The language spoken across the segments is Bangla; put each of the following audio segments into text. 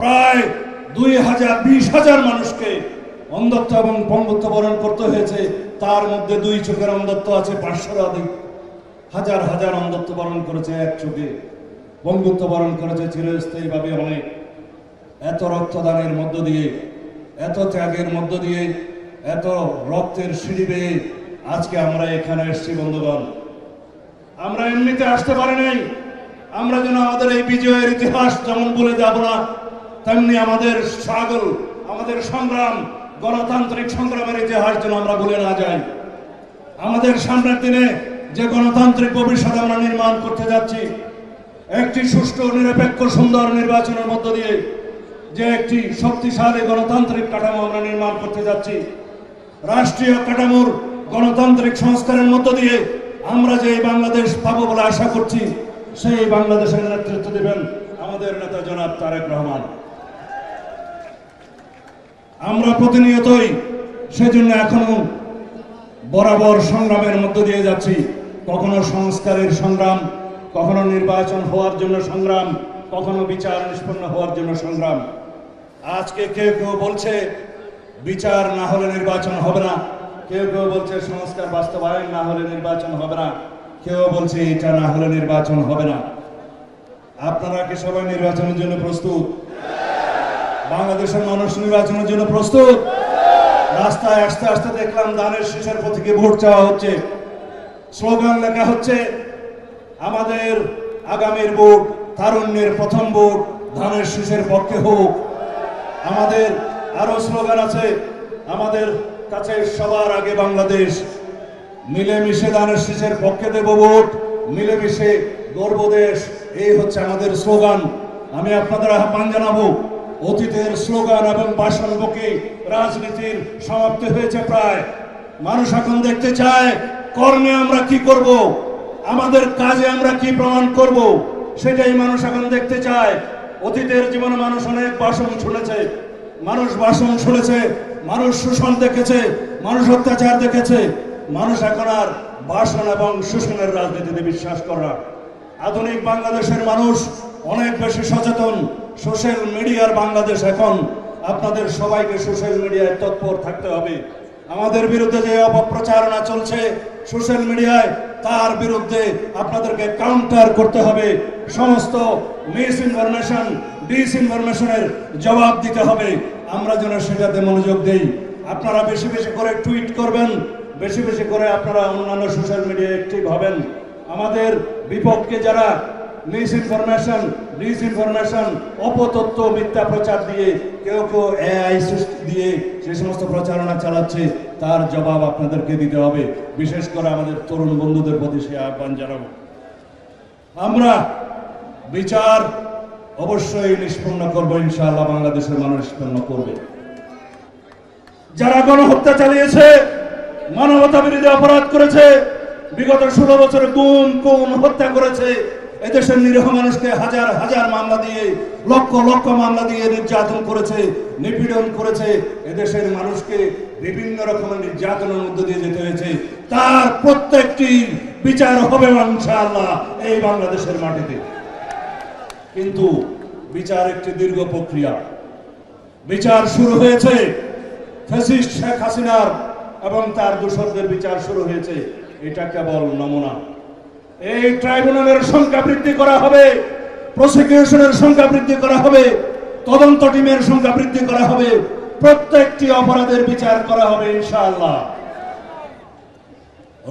প্রায় দুই হাজার, বিশ হাজার মানুষকে অন্ধত্ব এবং পঙ্গত্ব বরণ করতে হয়েছে। তার মধ্যে দুই চোখের অন্ধত্ব আছে পাঁচশোর অধিক। হাজার হাজার অন্ধত্ব বরণ করেছে এক চোখে। বঙ্গুত্ব বরণ করেছে চিরস্থায়ীভাবে অনেক। এত রক্তদানের মধ্য দিয়ে, এত ত্যাগের মধ্য দিয়ে, এত রক্তের সিঁড়ি বেয়ে আজকে আমরা এখানে এসেছি, বন্ধুগণ। আমরা এমনিতে আসতে পারি নাই। আমরা যেন আমাদের এই বিজয়ের ইতিহাস যেমন বলে যাব না তেমনি আমাদের সাগল আমাদের সংগ্রাম, গণতান্ত্রিক সংগ্রামের ইতিহাস যেন আমরা ভুলে না যাই। আমাদের সামনের দিনে যে গণতান্ত্রিক ভবিষ্যৎ আমরা নির্মাণ করতে যাচ্ছি, একটি সুষ্ঠু, নিরপেক্ষ, সুন্দর নির্বাচনের মধ্য দিয়ে যে একটি শক্তিশালী গণতান্ত্রিক কাঠামো আমরা নির্মাণ করতে যাচ্ছি, রাষ্ট্রীয় কাঠামোর গণতান্ত্রিক সংস্কারের মধ্য দিয়ে আমরা যে বাংলাদেশ পাবো বলে আশা করছি, সেই বাংলাদেশের নেতৃত্ব দেবেন আমাদের নেতা জনাব তারেক রহমান। আমরা প্রতিনিয়তই সেজন্য এখনও বরাবর সংগ্রামের মধ্য দিয়ে যাচ্ছি। কখনো সংস্কারের সংগ্রাম, কখনো নির্বাচন হওয়ার জন্য সংগ্রাম, কখনো বিচার নিষ্পন্ন হওয়ার জন্য সংগ্রাম। আজকে কেউ কেউ বলছে, বিচার না হলে নির্বাচন হবে না। কেউ কেউ বলছে, সংস্কার বাস্তবায়ন না হলে নির্বাচন হবে না। কেউ বলছে, এটা না হলে নির্বাচন হবে না। আপনারা কি সবাই নির্বাচনের জন্য প্রস্তুত? বাংলাদেশের মানুষ নির্বাচনের জন্য প্রস্তুত? রাস্তায় আস্তে আস্তে দেখলাম দানের শীষের প্রতীকে ভোট চাওয়া হচ্ছে। স্লোগান লেখা হচ্ছে, আমাদের আগামীর ভোট, তারুণ্যের প্রথম ভোট ধানের শীষের পক্ষে হোক। আমাদের আরও স্লোগান আছে, আমাদের কাছে সবার আগে বাংলাদেশ। মিলেমিশে ধানের শীষের পক্ষে দেব ভোট, মিলেমিশে গর্ব দেশ, এই হচ্ছে আমাদের স্লোগান। আমি আপনাদের আহ্বান জানাব অতীতের স্লোগান এবং বাসনবুকি রাজনীতির সমাপ্তি হয়েছে প্রায়। মানুষ এখন দেখতে চায়, কর্মে আমরা কি করব? আমাদের কাজে আমরা কি প্রমাণ করব? সেটাই মানুষ এখন দেখতে চায়। অতীতের জীবনে মানুষ অনেক বাসন শুনেছে মানুষ বাসন শুনেছে মানুষ শোষণ দেখেছে, মানুষ অত্যাচার দেখেছে। মানুষ এখন আর বাসন এবং শোষণের রাজনীতিতে বিশ্বাস করে আধুনিক বাংলাদেশের মানুষ অনেক বেশি সচেতন সোশ্যাল মিডিয়ার বাংলাদেশ এখন আপনাদের সবাইকে সোশ্যাল মিডিয়ায় তৎপর থাকতে হবে। আমাদের বিরুদ্ধে যে অপপ্রচারণা চলছে সোশ্যাল মিডিয়ায়, তার বিরুদ্ধে আপনাদেরকে কাউন্টার করতে হবে। সমস্ত মিস ইনফরমেশন ডিস ইনফরমেশনের জবাব দিতে হবে। আমরা যেন সেটাতে মনোযোগ দেই। আপনারা বেশি বেশি করে টুইট করবেন, বেশি বেশি করে আপনারা অন্যান্য সোশ্যাল মিডিয়ায় অ্যাক্টিভ হবেন। আমাদের বিপক্ষে যারা মিস ইনফরমেশন ডিস ইনফরমেশন অপতত্ত্ব মিথ্যা প্রচার দিয়ে কেউ কেউ এআই সৃষ্টি দিয়ে যে সমস্ত প্রচারণা চালাচ্ছে, তার জবাব আপনাদেরকে দিতে হবে। বিশেষ করে আমাদের তরুণ বন্ধুদের প্রতি সে আহ্বান জানাব। আমরা বিচার অবশ্যই নিষ্পন্ন করব, ইনশাআল্লাহ বাংলাদেশের মানুষ নিষ্পন্ন করবে। যারা গণহত্যা চালিয়েছে মানবতা বিরোধী অপরাধ করেছে, বিগত ষোলো বছরে গুম কোন হত্যা করেছে এদেশের নিরীহ মানুষকে হাজার হাজার মামলা দিয়ে, লক্ষ লক্ষ মামলা দিয়ে নির্যাতন করেছে, নিপীড়ন করেছে এদেশের মানুষকে বিভিন্ন রকমের নির্যাতনের মধ্যে দিয়ে যেতে হয়েছে। তার প্রত্যেকটি বিচার হবে ইনশাআল্লাহ এই বাংলাদেশের মাটিতে। কিন্তু বিচার একটি দীর্ঘ প্রক্রিয়া। বিচার শুরু হয়েছে ফ্যাসিস্ট শেখ হাসিনার এবং তার দূষকদের বিচার শুরু হয়েছে। এটা কেবল নমুনা। এই ট্রাইব্যুনালের সংখ্যা বৃদ্ধি করা হবে প্রসিকিউশনের সংখ্যা বৃদ্ধি করা হবে, তদন্ত টিমের সংখ্যা বৃদ্ধি করা হবে, প্রত্যেকটি অপরাধের বিচার করা হবে ইনশাআল্লাহ।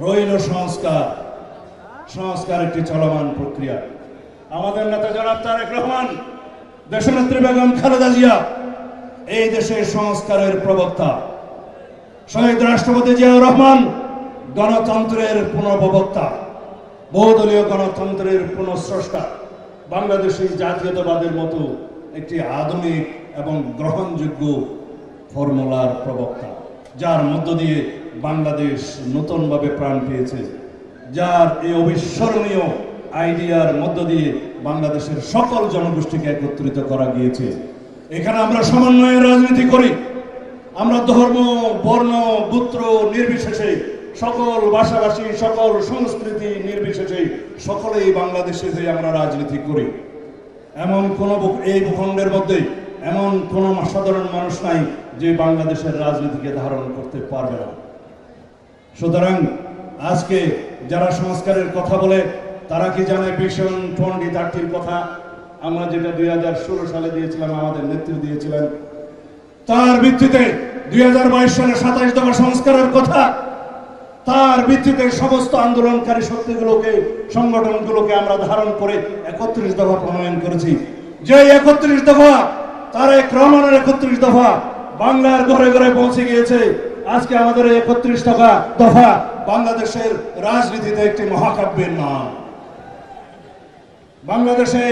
রইল সংস্কার সংস্কার একটি চলমান প্রক্রিয়া। আমাদের নেতা জনাব তারেক রহমান, দেশনেত্রী বেগম খালেদা জিয়া, এই দেশের সংস্কারের প্রবক্তা। শহীদ রাষ্ট্রপতি জিয়াউর রহমান, গণতন্ত্রের পুনর্প্রবক্তা। বহুদলীয় গণতন্ত্রের পুনঃস্রষ্টা বাংলাদেশি জাতীয়তাবাদের মতো একটি আধুনিক এবং গ্রহণযোগ্য ফর্মুলার প্রবক্তা, যার মধ্য দিয়ে বাংলাদেশ নতুনভাবে প্রাণ পেয়েছে, যার এই অবিস্মরণীয় আইডিয়ার মধ্য দিয়ে বাংলাদেশের সকল জনগোষ্ঠীকে একত্রিত করা গিয়েছে। এখানে আমরা সমন্বয়ের রাজনীতি করি। আমরা ধর্ম, বর্ণ, গোত্র নির্বিশেষে সকল ভাষাভাষী, সকল সংস্কৃতি নির্বিশেষে সকলেই বাংলাদেশে হয়ে আমরা রাজনীতি করি। এমন কোন এই ভূখণ্ডের মধ্যে এমন কোন সাধারণ মানুষ নাই যে বাংলাদেশের রাজনীতিকে ধারণ করতে পারবে না। সুতরাং আজকে যারা সংস্কারের কথা বলে, তারা কি জানে ভীষণ টোয়েন্টি থার্টির কথা? আমরা যেটা দুই হাজার ষোলো সালে দিয়েছিলাম, আমাদের নেতৃত্ব দিয়েছিলেন। তার ভিত্তিতে দুই হাজার বাইশ সালে সাতাইশ দফা সংস্কারের কথা তার ভিত্তিতে সমস্ত আন্দোলনকারী শক্তিগুলোকে, সংগঠনগুলোকে আমরা ধারণ করে একত্রিশ দফা প্রণয়ন করেছি। যে একত্রিশ দফা তার এক রহমানের একত্রিশ দফা, বাংলার ঘরে ঘরে পৌঁছে গিয়েছে। আজকে আমাদের এই একত্রিশ দফা দফা বাংলাদেশের রাজনীতিতে একটি মহাকাব্যের নাম। বাংলাদেশে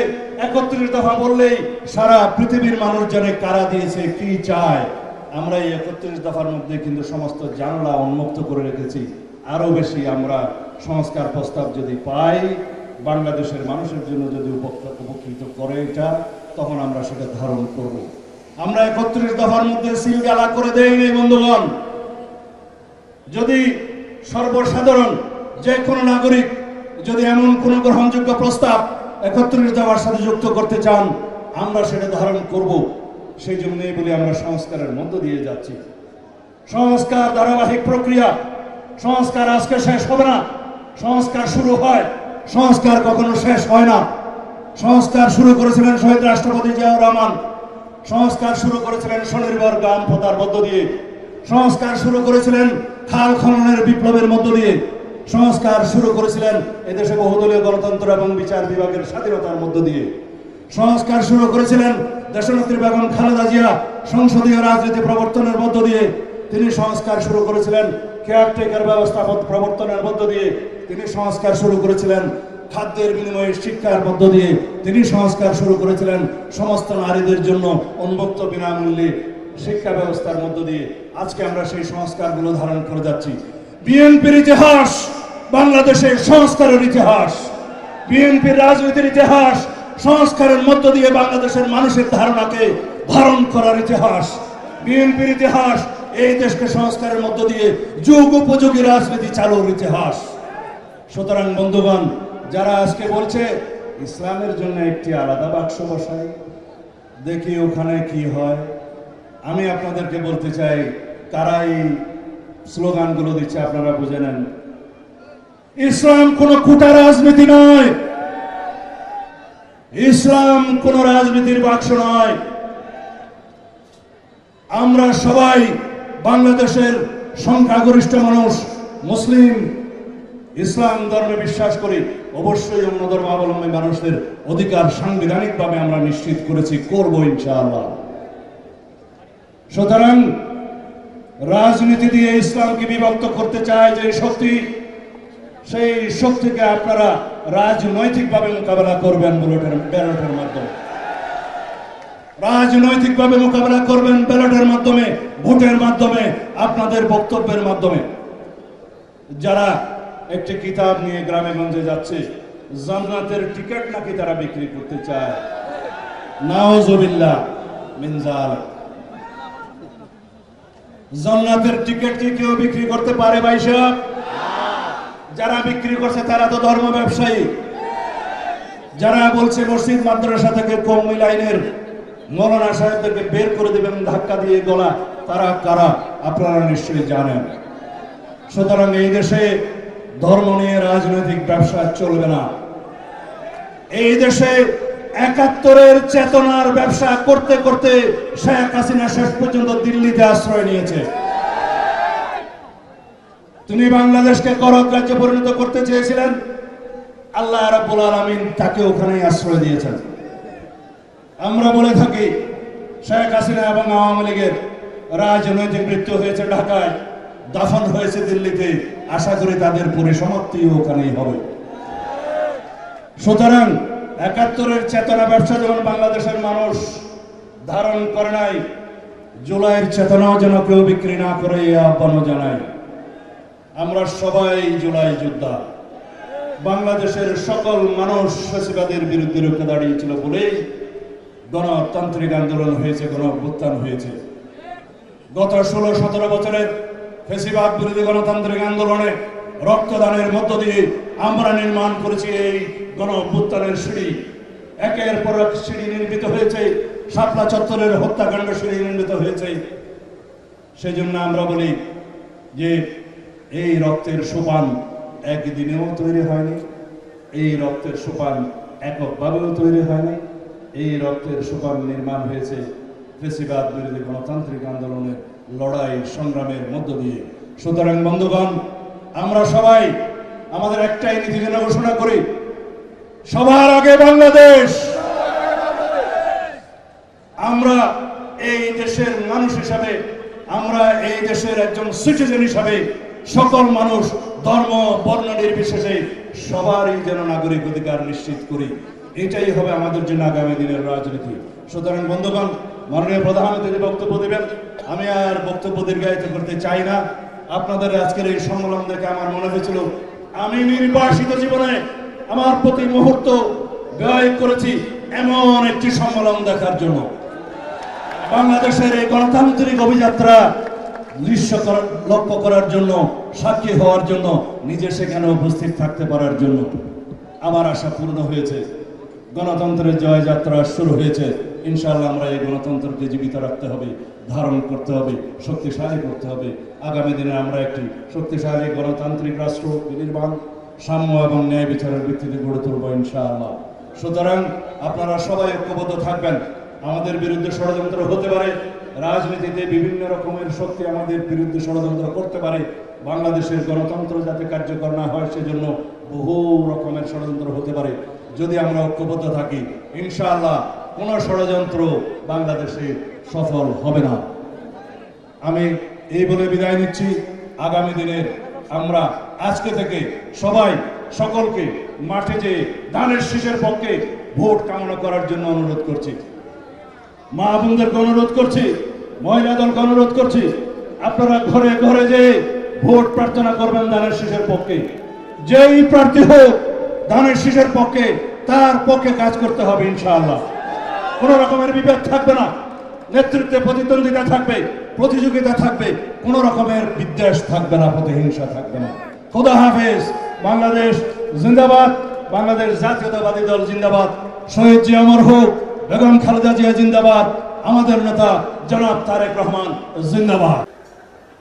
একত্রিশ দফা বললেই সারা পৃথিবীর মানুষ জানে কারা দিয়েছে, কি চায়। আমরা এই একত্রিশ দফার মধ্যে কিন্তু সমস্ত জানলা উন্মুক্ত করে রেখেছি। আরও বেশি আমরা সংস্কার প্রস্তাব যদি পাই, বাংলাদেশের মানুষের জন্য যদি উপকৃত করে এটা, তখন আমরা সেটা ধারণ করব। আমরা একত্রিশ দফার মধ্যে সিলগালা করে দেয়নি বন্ধুগণ। যদি সর্বসাধারণ যে কোনো নাগরিক যদি এমন কোন গ্রহণযোগ্য প্রস্তাব একত্রিশ দেওয়ার সাথে যুক্ত করতে চান, আমরা সেটা ধারণ করব। সেই জন্যই বলে আমরা সংস্কারের মধ্য দিয়ে যাচ্ছি। সংস্কার ধারাবাহিক প্রক্রিয়া সংস্কার আজকে শেষ হবে না। সংস্কার শুরু হয়। সংস্কার কখনো শেষ হয় না। সংস্কার শুরু করেছিলেন শহীদ রাষ্ট্রপতি জিয়াউর রহমান। সংস্কার শুরু করেছিলেন স্বনির্ভর গ্রাম প্রতার মধ্য দিয়ে। সংস্কার শুরু করেছিলেন খাল খননের বিপ্লবের মধ্য দিয়ে। সংস্কার শুরু করেছিলেন এদেশে বহুদলীয় গণতন্ত্র এবং বিচার বিভাগের স্বাধীনতার মধ্য দিয়ে। সংস্কার শুরু করেছিলেন দেশনেত্রী বেগম খালেদা জিয়া সংসদীয় রাজনীতি প্রবর্তনের মধ্য দিয়ে। তিনি সংস্কার শুরু করেছিলেন। কেয়ারটেকার ব্যবস্থা প্রবর্তনের মধ্য দিয়ে তিনি সংস্কার শুরু করেছিলেন। খাদ্যের বিনিময়ে শিক্ষার মধ্য দিয়ে তিনি সংস্কার শুরু করেছিলেন। সমস্ত নারীদের জন্য উন্মুক্ত বিনামূল্যে শিক্ষা ব্যবস্থার মধ্য দিয়ে আজকে আমরা সেই সংস্কারগুলো ধারণ করে যাচ্ছি। বিএনপির ইতিহাস বাংলাদেশের সংস্কারের ইতিহাস। বিএনপির রাজনীতির ইতিহাস সংস্কারের মধ্য দিয়ে বাংলাদেশের মানুষের ধারণাকে ধারণ করার ইতিহাস। বিএনপির ইতিহাস এই দেশকে সংস্কারের মধ্য দিয়ে যুগ উপযোগী রাজনীতি চালুর ইতিহাস। সুতরাং বন্ধুগণ, যারা আজকে বলছে, ইসলামের জন্য একটি আলাদা বাক্স বসাই, দেখি ওখানে কি হয়। আমি আপনাদেরকে বলতে চাই, কারা এই স্লোগানগুলো দিচ্ছে আপনারা বুঝে নেন। ইসলাম কোন কুটা রাজনীতি নয়। ইসলাম কোন রাজনীতির বাক্স নয়। আমরা সবাই বাংলাদেশের সংখ্যাগরিষ্ঠ মানুষ, মুসলিম, ইসলাম ধর্মে বিশ্বাস করি অবশ্যই অন্য ধর্মাবলম্বী মানুষদের অধিকার সাংবিধানিকভাবে আমরা নিশ্চিত করেছি, করব ইনশাআল্লাহ। সুতরাং রাজনীতি দিয়ে ইসলামকে বিভক্ত করতে চায় যে শক্তি, সেই শক্তিকে আপনারা রাজনৈতিকভাবে মোকাবেলা করবেন বুলেটের ব্যালটের মাধ্যমে। রাজনৈতিকভাবে মোকাবেলা করবেন ব্যালটের মাধ্যমে, ভোটের মাধ্যমে, আপনাদের বক্তব্যের মাধ্যমে। যারা একটি কিতাব নিয়ে গ্রামে গঞ্জে যাচ্ছে, জান্নাতের টিকিট নাকি তারা বিক্রি করতে চায়? জান্নাতের টিকিট কি কেউ বিক্রি করতে পারে ভাই সাহেব? যারা বিক্রি করছে তারা তো ধর্ম ব্যবসায়ী। যারা বলছে মসজিদ, মাদ্রাসা থেকে কৌমি লাইনের মৌলানা সাহেবদেরকে বের করে দেবেন, ধাক্কা দিয়ে গলা। তারা কারা? আপনারা নিশ্চয়ই জানেন। সুতরাং এই দেশে ধর্ম নিয়ে রাজনৈতিক ব্যবসা চলবে না। এই দেশে একাত্তরের চেতনার ব্যবসা করতে করতে শেখ হাসিনা শেষ পর্যন্ত দিল্লিতে আশ্রয় নিয়েছে। তিনি বাংলাদেশকে করক রাজ্যে পরিণত করতে চেয়েছিলেন। আল্লাহ রাব্বুল আলামিন তাকে ওখানেই আশ্রয় দিয়েছেন। আমরা বলে থাকি, শেখ হাসিনা এবং আওয়ামী লীগের রাজনৈতিক মৃত্যু হয়েছে ঢাকায়, দাফন হয়েছে দিল্লিতে। আশা করি তাদের পরিসমাপ্তিও ওখানেই হবে। সুতরাং একাত্তরের চেতনা ব্যবসা যেমন বাংলাদেশের মানুষ ধারণ করে নাই, জুলাইয়ের চেতনাও যেন কেউ বিক্রি না করে আহ্বানও জানাই আমরা সবাই জুলাই যোদ্ধা। বাংলাদেশের সকল মানুষ ফেসিবাদের বিরুদ্ধে রুখে দাঁড়িয়েছিল বলেই গণতান্ত্রিক আন্দোলন হয়েছে, গণ অভ্যুত্থান হয়েছে। গত ষোলো, সতেরো বছরের ফেসিবাদ বিরোধী গণতান্ত্রিক আন্দোলনে রক্তদানের মধ্য দিয়ে আমরা নির্মাণ করেছি এই গণ অভ্যুত্থানের সিঁড়ি। একের পর এক সিঁড়ি নির্মিত হয়েছে, শাপলা চত্বরের হত্যাকাণ্ড শুরু নির্মিত হয়েছে। সেই জন্য আমরা বলি যে এই রক্তের সোপান একদিনেও তৈরি হয়নি, এই রক্তের সোপান এককভাবেও তৈরি হয়নি। এই রক্তের সোপান নির্মাণ হয়েছে ফেসিবাদ বিরোধী গণতান্ত্রিক আন্দোলনের লড়াই সংগ্রামের মধ্য দিয়ে। সুতরাং বন্ধুগণ, আমরা সবাই আমাদের একটাই নীতি যেন ঘোষণা করি, সবার আগে বাংলাদেশ। আমরা এই দেশের মানুষ হিসাবে, আমরা এই দেশের একজন সিটিজেন হিসাবে, সকল মানুষ ধর্ম, বর্ণ নির্বিশেষে সবারই যেন নাগরিক অধিকার নিশ্চিত করি। এটাই হবে আমাদের জন্য আগামী দিনের রাজনীতি। সুতরাং বন্ধুগণ, মাননীয় প্রধানমন্ত্রী বক্তব্য দেবেন, আমি আর বক্তব্য দীর্ঘায়িত করতে চাই না। আপনাদের আজকের এই সম্মেলন দেখে আমার মনে হয়েছিল, আমি নির্বাসিত জীবনে আমার প্রতি মুহূর্ত ব্যয় করেছি এমন একটি সম্মেলন দেখার জন্য। বাংলাদেশের এই গণতান্ত্রিক অভিযাত্রা দৃশ্য লক্ষ্য করার জন্য, সাক্ষী হওয়ার জন্য, নিজে সেখানে উপস্থিত থাকতে পারার জন্য। আমার আশা পূর্ণ হয়েছে। গণতন্ত্রের জয়যাত্রা শুরু হয়েছে। ইনশাআল্লাহ আমরা এই গণতন্ত্রকে জীবিত রাখতে হবে, ধারণ করতে হবে, শক্তিশালী করতে হবে। আগামী দিনে আমরা একটি শক্তিশালী গণতান্ত্রিক রাষ্ট্র নির্মাণ সাম্য এবং ন্যায় বিচারের ভিত্তিতে গড়ে তুলব ইনশাআল্লাহ। সুতরাং আপনারা সবাই ঐক্যবদ্ধ থাকবেন। আমাদের বিরুদ্ধে ষড়যন্ত্র হতে পারে, রাজনীতিতে বিভিন্ন রকমের শক্তি আমাদের বিরুদ্ধে ষড়যন্ত্র করতে পারে, বাংলাদেশের গণতন্ত্র যাতে কার্যকর না হয়, সেজন্য বহু রকমের ষড়যন্ত্র হতে পারে। যদি আমরা ঐক্যবদ্ধ থাকি, ইনশাআল্লাহ কোনো ষড়যন্ত্র বাংলাদেশে সফল হবে না। আমি এই বলে বিদায় নিচ্ছি। আগামী দিনের আমরা আজকে থেকে সবাই সকলকে মাঠে যে ধানের শীষের পক্ষে ভোট কামনা করার জন্য অনুরোধ করছি। মা বোনদেরকে অনুরোধ করছি, মহিলা দলকে অনুরোধ করছি, আপনারা ঘরে ঘরে যে ভোট প্রার্থনা করবেন ধানের শীষের পক্ষে। যেই প্রার্থী হোক, ধানের শীষের পক্ষে তার পক্ষে কাজ করতে হবে, ইনশাআল্লাহ। কোন রকমের বিভেদ থাকবে না। নেতৃত্বে প্রতিদ্বন্দ্বিতা থাকবে, প্রতিযোগিতা থাকবে, কোন রকমের বিদ্বেষ থাকবে না, প্রতিহিংসা থাকবে না। খোদা হাফেজ, বাংলাদেশ জিন্দাবাদ, বাংলাদেশ জাতীয়তাবাদী দল জিন্দাবাদ। শহীদ জি অমর হোক, বেগম খালেদা জিয়া জিন্দাবাদ। আমাদের নেতা জনাব তারেক রহমান জিন্দাবাদ।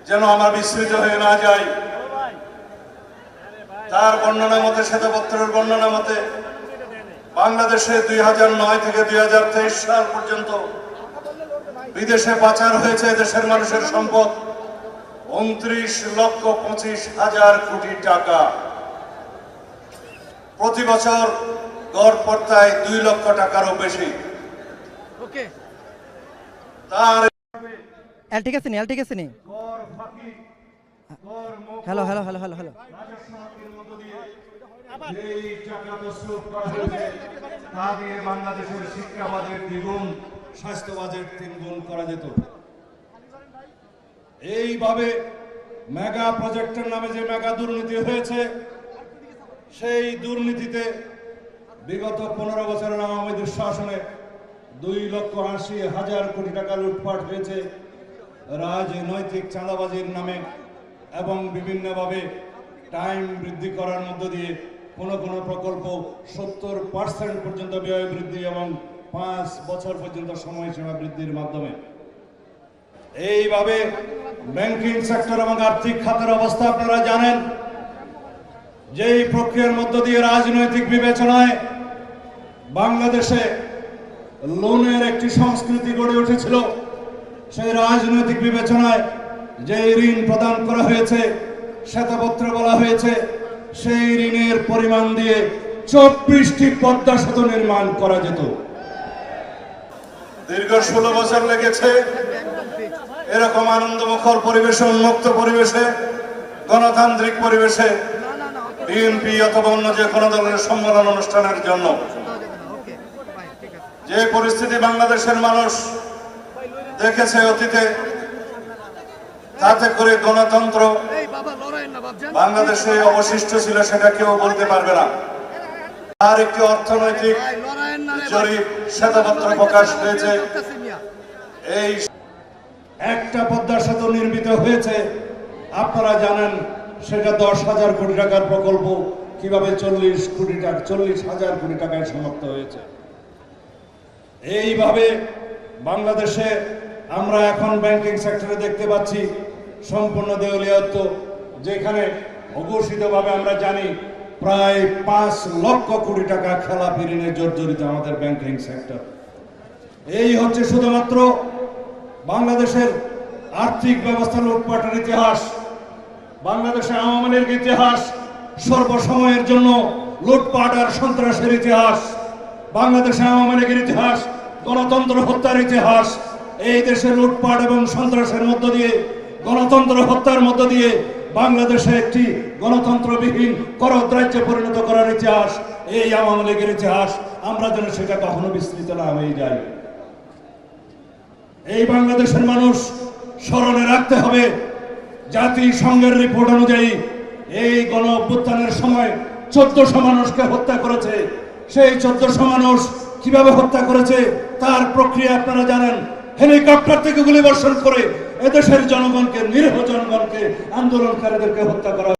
যেন আমার বিস্তৃত হয়ে না যায় তার বর্ণনা মতে, শ্বেতপত্রের বর্ণনা মতে বাংলাদেশে দুই হাজার নয় থেকে দুই হাজার তেইশ সাল পর্যন্ত বিদেশে পাচার হয়েছে দেশের মানুষের সম্পদ। উনত্রিশ লক্ষ পঁচিশ হাজার কোটি টাকা। প্রতি বছর গড় পর্তায় দুই লক্ষ টাকারও বেশি। তার এল ঠিক আছে নি ঠিক আছে নি। কর ফাঁকি, কর মুখ hello hello hello hello hello. যেই টাকা তা দিয়ে বাংলাদেশের শিক্ষা বাজেট দ্বিগুণ, স্বাস্থ্য বাজেট তিন গুণ করা যেত। এইভাবে মেগা প্রজেক্টের নামে যে মেগা দুর্নীতি হয়েছে, সেই দুর্নীতিতে বিগত পনেরো বছরের আওয়ামী দুঃশাসনে দুই লক্ষ আশি হাজার কোটি টাকা লুটপাট হয়েছে। রাজনৈতিক চাঁদাবাজির নামে এবং বিভিন্নভাবে টাইম বৃদ্ধি করার মধ্য দিয়ে কোনো কোনো প্রকল্প সত্তর পার্সেন্ট পর্যন্ত ব্যয় বৃদ্ধি এবং পাঁচ বছর পর্যন্ত সময়সীমা বৃদ্ধির মাধ্যমে। এইভাবে ব্যাংকিং সেক্টর এবং আর্থিক খাতের অবস্থা আপনারা জানেন। যেই প্রক্রিয়ার মধ্য দিয়ে রাজনৈতিক বিবেচনায় বাংলাদেশে লোনের একটি সংস্কৃতি গড়ে উঠেছিল, সেই রাজনৈতিক বিবেচনায় যে ঋণ প্রদান করা হয়েছে, শ্বেতপত্রে বলা হয়েছে সেই ঋণের পরিমাণ দিয়ে চব্বিশটি পদ্মা সেতু নির্মাণ করা যেত। দীর্ঘ ষোলো বছর লেগেছে। এরকম আনন্দমুখর পরিবেশে, উন্মুক্ত পরিবেশে, গণতান্ত্রিক পরিবেশে বিএনপি অথবা অন্য যে কোনো দলের সম্মেলন অনুষ্ঠানের জন্য। যে পরিস্থিতি বাংলাদেশের মানুষ দেখেছে অতীতে তাতে করে গণতন্ত্র এই বাবা লড়াই না বাবজান বাংলাদেশে অবশিষ্ট ছিল সেটা কেউ বলতে পারবে না। আর একটি অর্থনৈতিক জরিপ শ্বেতপত্র প্রকাশ হয়েছে। এই একটা পদ্মা সেতু নির্মিত হয়েছে। আপনারা জানেন সেটা দশ হাজার কোটি টাকার প্রকল্প। কীভাবে চল্লিশ কোটি টাকা চল্লিশ হাজার কোটি টাকায় সমাপ্ত হয়েছে। এইভাবে বাংলাদেশে আমরা এখন ব্যাংকিং সেক্টরে দেখতে পাচ্ছি সম্পূর্ণ দেউলিয়াত্ব, যেখানে অঘোষিতভাবে আমরা জানি প্রায় পাঁচ লক্ষ কোটি টাকা খেলা ঋণে জর্জরিত আমাদের ব্যাংকিং সেক্টর এই হচ্ছে শুধুমাত্র বাংলাদেশের আর্থিক ব্যবস্থা লুটপাটের ইতিহাস, বাংলাদেশে আওয়ামী লীগের ইতিহাস, সর্বসময়ের জন্য লুটপাট আর সন্ত্রাসের ইতিহাস, বাংলাদেশে আওয়ামী লীগের ইতিহাস, গণতন্ত্র হত্যার ইতিহাস এই দেশে লুটপাট এবং সন্ত্রাসের মধ্য দিয়ে, গণতন্ত্র হত্যার মধ্য দিয়ে বাংলাদেশে একটি গণতন্ত্রবিহীন করদ রাজ্যে পরিণত করার ইতিহাস, এই আওয়ামী লীগের ইতিহাস, আমরা যেন সেটা কখনো বিস্তৃত না হয়ে যায় এই বাংলাদেশের মানুষ স্মরণে রাখতে হবে, জাতিসংঘের রিপোর্ট অনুযায়ী এই গণ অভ্যুত্থানের সময় চোদ্দশো মানুষকে হত্যা করেছে। সেই চোদ্দশো মানুষ কীভাবে হত্যা করেছে, তার প্রক্রিয়া আপনারা জানেন। হেলিকপ্টার থেকে গুলি বর্ষণ করে এদেশের জনগণকে নিরীহ জনগণকে আন্দোলনকারীদেরকে হত্যা করা